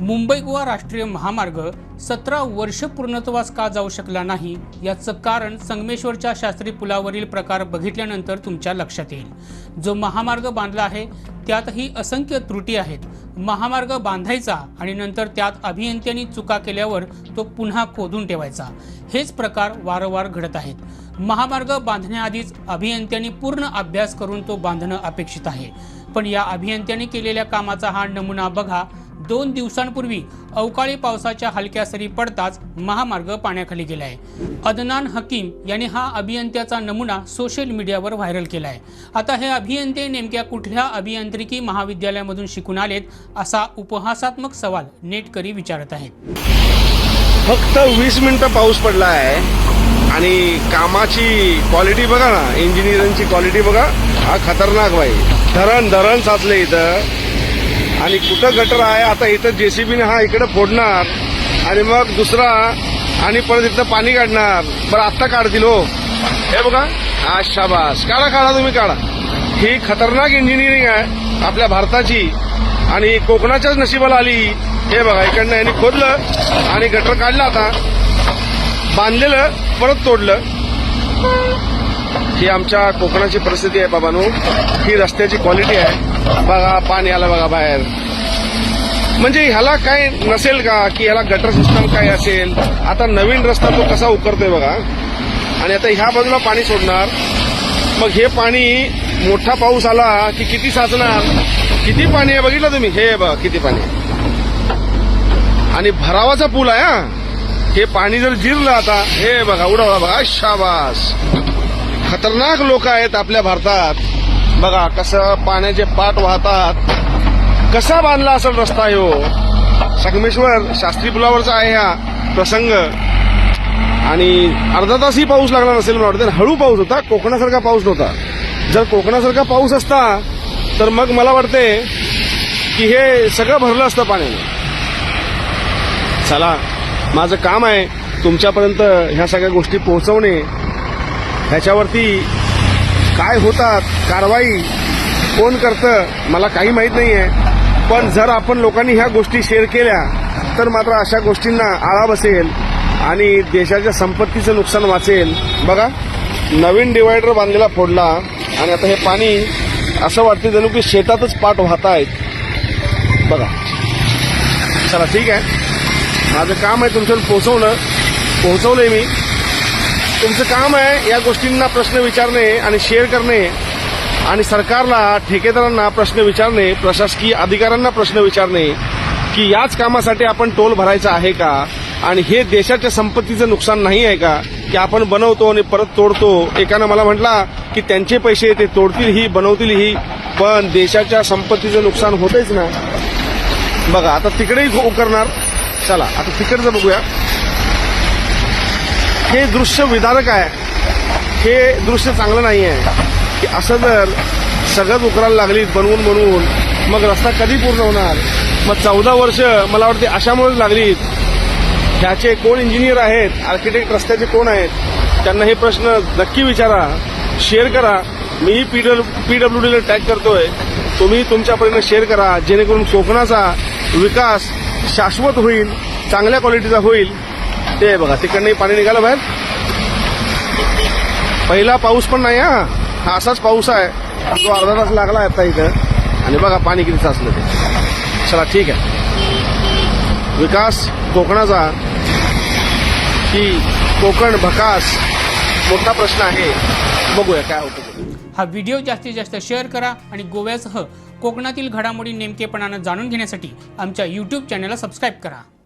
मुंबई गोवा राष्ट्रीय महामार्ग सतरा वर्ष पूर्णत्वास का जाऊ शकला नाही याचं कारण संगमेश्वरच्या शास्त्री पुलावरील प्रकार बघितल्यानंतर तुमच्या लक्षात येईल. जो महामार्ग बांधला आहे त्यातही असंख्य त्रुटी आहेत. महामार्ग बांधायचा आणि नंतर त्यात अभियंत्यांनी चुका केल्यावर तो पुन्हा खोदून ठेवायचा. हेच प्रकार वारंवार घडत आहेत. महामार्ग बांधण्याआधीच अभियंत्यांनी पूर्ण अभ्यास करून तो बांधणं अपेक्षित आहे. पण या अभियंत्यांनी केलेल्या कामाचा हा नमुना बघा दोन दिवसांपूर्वी अवकाळी पावसाच्या हलक्या सरी पडताच महामार्ग पाण्याखाली गेलाय. अदनान हकीम यांनी हा अभियंत्याचा नमुना सोशल मीडियावर व्हायरल केलाय. आता हे अभियंते नेमक्या कुठल्या अभियांत्रिकी महाविद्यालयामधून शिकून आलेत असा उपहासात्मक सवाल नेटकरी विचारत आहेत. फक्त वीस मिनिटं पाऊस पडला आहे आणि कामाची क्वालिटी बघा ना इंजिनिअरिंगची क्वालिटी बघा. हा खतरनाक भाई धरण धरण साचले इथं. आणि कुठं गटर आहे आता इथं जेसीबीने हा इकडे फोडणार आणि मग दुसरा आणि परत इथं पाणी काढणार. बरं आत्ता काढतील हो. हे बघा हा शाबास. काढा काढा तुम्ही काढा. ही खतरनाक इंजिनिअरिंग आहे आपल्या भारताची आणि कोकणाच्याच नशिबाला आली. हे बघा इकडनं यांनी खोदलं आणि गटर काढलं आता. बांधलेलं परत तोडलं. ही आमच्या कोकणाची परिस्थिती आहे बाबांनो. ही रस्त्याची क्वालिटी आहे. बघा पाणी आलं बघा बाहेर. म्हणजे ह्याला काय नसेल का? की ह्याला गटर सिस्टम काय असेल? आता नवीन रस्ता तो कसा उकरतोय बघा. आणि आता ह्या बाजूला पाणी सोडणार. मग हे पाणी मोठा पाऊस आला की किती साचणार? किती पाणी आहे बघितलं तुम्ही? हे बघा किती पाणी आणि भरावाचा पूल आहे हा. हे पाणी जर जिरलं आता हे बघा उडवला बघा. शाबास. खतरनाक लोक आहेत आपल्या भारतात. बघा कसं पाण्याचे पाट वाहतात. कसा बांधला असेल रस्ता हो संगमेश्वर शास्त्री पुलावरचा आहे हा प्रसंग. आणि अर्धा तासही पाऊस लागला नसेल मला वाटतं. हळू पाऊस होता कोकणासारखा पाऊस नव्हता. जर कोकणासारखा पाऊस असता तर मग मला वाटते की हे सगळं भरलं असतं पाण्याने. चला माझं काम आहे तुमच्यापर्यंत ह्या सगळ्या गोष्टी पोहोचवणे. ह्याच्यावरती काय होतात कारवाई कोण करतं मला काही माहीत नाही आहे पण जर आपण लोकांनी ह्या गोष्टी शेअर केल्या तर मात्र अशा गोष्टींना आळा बसेल आणि देशाच्या संपत्तीचं नुकसान वाचेल. बघा नवीन डिवायडर बांधलेला फोडला आणि आता हे पाणी असं वाटतं जणू की शेतातच पाट वाहत आहेत बघा. चला ठीक आहे. माझं काम आहे तुमच्यावर पोहोचवणं. पोहोचवलंय मी. त्यांचं काम आहे या गोष्टींना प्रश्न विचारणे आणि शेअर करणे. आणि सरकारला ठेकेदारांना प्रश्न विचारणे प्रशासकीय अधिकाऱ्यांना प्रश्न विचारणे की याच कामासाठी आपण टोल भरायचा आहे का? आणि हे देशाच्या संपत्तीचं नुकसान नाही आहे का? की आपण बनवतो आणि परत तोडतो. एकानं मला म्हटला की त्यांचे पैसे ते तोडतील ही बनवतील ही पण देशाच्या संपत्तीचं नुकसान होतेच ना. बघा आता तिकडेही करणार चला आता तिकडचं बघूया. हे दृश्य विदारक आहे. हे दृश्य चांगलं नाही आहे. की असं जर सगळंच उकरायला लागली बनवून बनवून मग रस्ता कधी पूर्ण होणार? मग चौदा वर्ष मला वाटते अशामुळेच लागलीत. ह्याचे कोण इंजिनियर आहेत? आर्किटेक्ट रस्त्याचे कोण आहेत? त्यांना हे प्रश्न नक्की विचारा. शेअर करा. मीही पी पी डब्ल्यू डीला टॅग करतोय. तुम्ही तुमच्यापर्यंत शेअर करा. जेणेकरून कोकणाचा विकास शाश्वत होईल चांगल्या क्वालिटीचा होईल. ते बघा तिकडनंही पाणी निघालं बाहेर. पहिला पाऊस पण नाही हा. असाच पाऊस आहे. तो अर्धा तास लागला आहे आता इथं. आणि बघा पाणी किती साचलं ते. चला ठीक आहे. विकास कोकणाचा की कोकण भकास? मोठा प्रश्न आहे. बघूया काय होतं हा व्हिडिओ जास्तीत जास्त शेअर करा आणि गोव्यासह कोकणातील घडामोडी नेमकेपणानं जाणून घेण्यासाठी आमच्या यूट्यूब चॅनलला सबस्क्राईब करा.